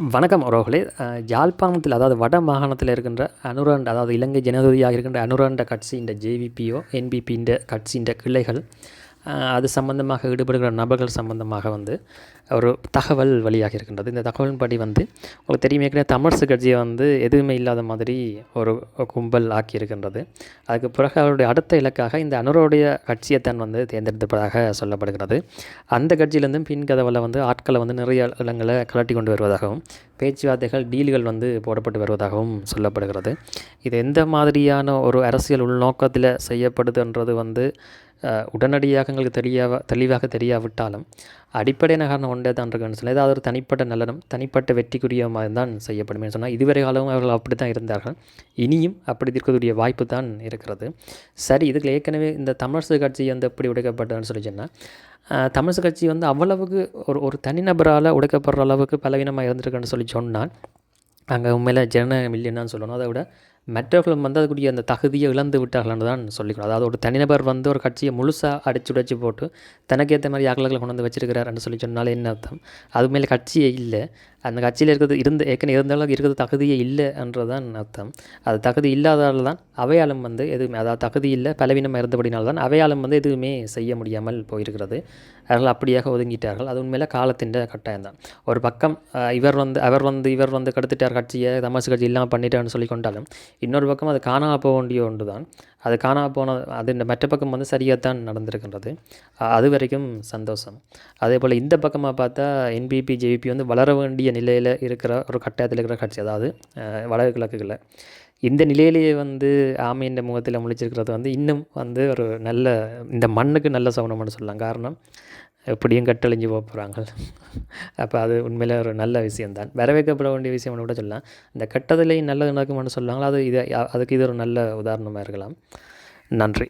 வணக்கம் உறவுகளே. அஹ், யாழ்ப்பாணத்தில் அதாவது வட மாகாணத்தில் இருக்கின்ற அனுரண்ட அதாவது இலங்கை ஜனாதிபதியாக இருக்கின்ற அனுரண்ட கட்சியின் ஜேவிபியோ என்பிபியின் கட்சியின் கிளைகள் அது சம்பந்தமாக ஈடுபடுகிற நபர்கள் சம்பந்தமாக வந்து ஒரு தகவல் வழியாக இருக்கின்றது. இந்த தகவலின்படி வந்து உங்களுக்கு தெரியும் ஏற்கனவே தமிழ்சு கட்சியை வந்து எதுவுமே இல்லாத மாதிரி ஒரு கும்பல் ஆக்கி இருக்கின்றது அதுக்கு பிறகு அவருடைய அடுத்த இலக்காக இந்த அனுருடைய கட்சியை தான் வந்து தேர்ந்தெடுப்பதாக சொல்லப்படுகிறது. அந்த கட்சியிலேருந்தும் பின் கதவில் வந்து ஆட்களை வந்து நிறைய இடங்களை கலட்டி கொண்டு வருவதாகவும் பேச்சுவார்த்தைகள் டீல்கள் வந்து போடப்பட்டு வருவதாகவும் சொல்லப்படுகிறது. இது எந்த மாதிரியான ஒரு அரசியல் உள்நோக்கத்தில் செய்யப்படுதுன்றது வந்து உடனடியாக எங்களுக்கு தெளியாவ தெளிவாக தெரியாவிட்டாலும் அடிப்படையான காரணம் ஒன்றே தான் இருக்குன்னு சொல்லி ஏதாவது ஒரு தனிப்பட்ட நலனும் தனிப்பட்ட வெற்றிக்குரிய மாதிரி தான் செய்யப்படும் சொன்னால் இதுவரை காலமும் அவர்கள் அப்படி தான் இருந்தார்கள். இனியும் அப்படி இருக்கக்கூடிய வாய்ப்பு தான் இருக்கிறது. சரி இதுக்கு ஏற்கனவே இந்த தமிழரசு கட்சி வந்து எப்படி உடைக்கப்பட்டதுன்னு சொல்லி சொன்னால் அஹ், கட்சி வந்து அவ்வளவுக்கு ஒரு ஒரு தனிநபரால் உடைக்கப்படுற அளவுக்கு பலவீனமாக இருந்திருக்குன்னு சொல்லி சொன்னால் அங்கே உண்மையில் ஜனநாயகம் இல்லைன்னு சொல்லணும். அதை விட மற்றவர்களும் வந்து அதுக்குரிய அந்த தகுதியை இழந்து விட்டார்கள்னு தான் சொல்லிக்கணும் அதாவது ஒரு தனிநபர் வந்து ஒரு கட்சியை முழுசாக அடிச்சு உடைச்சு போட்டு தனக்கேற்ற மாதிரி ஆக்களை கொண்டு வந்து வச்சிருக்கிறாருன்னு சொல்லி சொன்னாலே என்ன அர்த்தம்? அது மேலே கட்சியே இல்லை. அந்த கட்சியில் இருக்கிறது இருந்த ஏற்கனவே இருந்தாலும் இருக்கிறது தகுதியே இல்லைன்றதான் அர்த்தம். அது தகுதி இல்லாதால தான் அவையாளம் வந்து எதுவுமே அதாவது தகுதி இல்லை பலவீனமாக இருந்தபடினால தான் அவையாளம் வந்து எதுவுமே செய்ய முடியாமல் போயிருக்கிறது. அவர்கள் அப்படியாக ஒதுங்கிட்டார்கள். அது உண்மையில் காலத்தின் கட்டாயம் தான். ஒரு பக்கம் இவர் வந்து அவர் வந்து இவர் வந்து கெடுத்துட்டார் கட்சியை தமாசு கட்சி இல்லாமல் பண்ணிட்டார்னு சொல்லி கொண்டாலும் இன்னொரு பக்கம் அது காணாமல் போக வேண்டிய ஒன்று தான் அது காணா போன அது இந்த மற்ற பக்கம் வந்து சரியாக தான் நடந்திருக்கின்றது அது வரைக்கும் சந்தோஷம். அதே போல் இந்த பக்கமாக பார்த்தா என்பிபி ஜேபி வந்து வளர வேண்டிய நிலையில் இருக்கிற ஒரு கட்டாயத்தில் இருக்கிற கட்சி. அதாவது வடகிழக்குகளில் இந்த நிலையிலேயே வந்து ஆமையின் முகத்தில் முழிச்சிருக்கிறது வந்து இன்னும் வந்து ஒரு நல்ல இந்த மண்ணுக்கு நல்ல சவுனம்னு சொல்லலாம். காரணம் எப்படியும் கட்டழிஞ்சு போக போகிறாங்க அப்போ அது உண்மையில் ஒரு நல்ல விஷயம்தான். வரவேற்கப்பட வேண்டிய விஷயம்னு கூட சொல்லலாம். இந்த கட்டதிலையும் நல்லது நடக்கும்னு சொல்லுவாங்களா அது இது அதுக்கு இது ஒரு நல்ல உதாரணமாக இருக்கலாம். நன்றி.